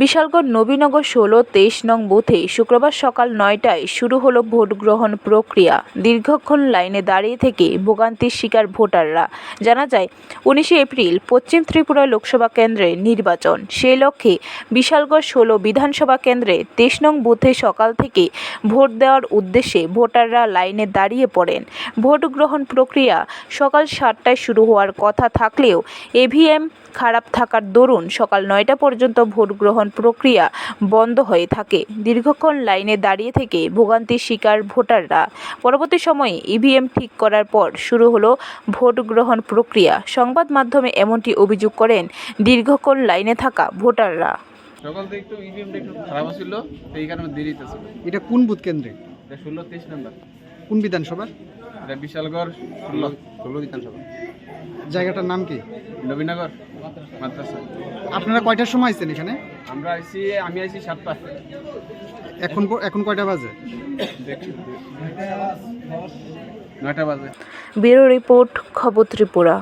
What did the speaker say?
বিশালগড় নবীনগর ষোলো, তেইশ নং বুথে শুক্রবার সকাল নয়টায় শুরু হলো ভোট গ্রহণ প্রক্রিয়া। দীর্ঘক্ষণ লাইনে দাঁড়িয়ে থেকে ভোগান্তির শিকার ভোটাররা। জানা যায়, উনিশে এপ্রিল পশ্চিম ত্রিপুরা লোকসভা কেন্দ্রে নির্বাচন। সেই লক্ষ্যে বিশালগড় ষোলো বিধানসভা কেন্দ্রে তেইশ নং বুথে সকাল থেকে ভোট দেওয়ার উদ্দেশ্যে ভোটাররা লাইনে দাঁড়িয়ে পড়েন। ভোট গ্রহণ প্রক্রিয়া সকাল সাতটায় শুরু হওয়ার কথা থাকলেও এভিএম খারাপ থাকার দরুন সকাল নয়টা পর্যন্ত ভোট গ্রহণ প্রক্রিয়া বন্ধ হয়ে থাকে। দীর্ঘক্ষণ লাইনে দাঁড়িয়ে থেকে ভোগান্তির শিকার ভোটাররা। পরবর্তী সময়ে ইভিএম ঠিক করার পর শুরু হলো ভোট গ্রহণ প্রক্রিয়া। সংবাদ মাধ্যমে এমনটি অভিযোগ করেন দীর্ঘক্ষণ লাইনে থাকা ভোটাররা। সকাল থেকে একটু ইভিএমটা একটু খারাপ ছিল এই কারণে দেরিতে ছিল। এটা কোন বুথ কেন্দ্রে? এটা ষোলো তেইশ নাম্বার। কোন বিধানসভা এটা বিশালগড় ষোলো। ষোলো বিধানসভা। জায়গাটার নাম কি? নবীনগর মাদ্রাসা। আপনারা কয়টার সময় আসছেন এখানে? আমরা আসছি আমি আইছি সাতটা এখন এখন কয়টা বাজে? দেখি নয়টা বাজে। ব্যুরো রিপোর্ট খবর ত্রিপুরা।